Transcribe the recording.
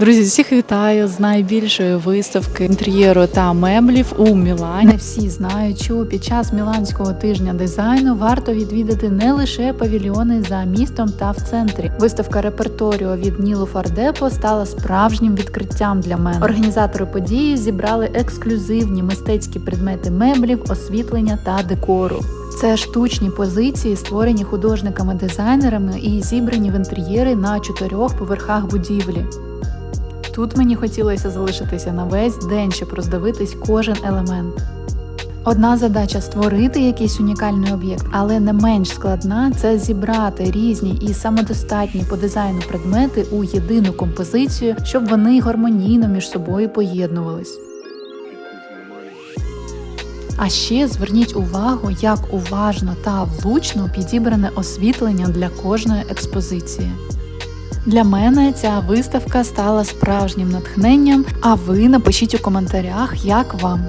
Друзі, всіх вітаю з найбільшої виставки інтер'єру та меблів у Мілані. Не всі знають, що під час міланського тижня дизайну варто відвідати не лише павільйони за містом та в центрі. Виставка реперторіо від Нілу Фардепо стала справжнім відкриттям для мене. Організатори події зібрали ексклюзивні мистецькі предмети меблів, освітлення та декору. Це штучні позиції, створені художниками-дизайнерами і зібрані в інтер'єри на чотирьох поверхах будівлі. Тут мені хотілося залишитися на весь день, щоб роздивитись кожен елемент. Одна задача створити якийсь унікальний об'єкт, але не менш складна це зібрати різні і самодостатні по дизайну предмети у єдину композицію, щоб вони гармонійно між собою поєднувались. А ще зверніть увагу, як уважно та влучно підібране освітлення для кожної експозиції. Для мене ця виставка стала справжнім натхненням. А ви напишіть у коментарях, як вам.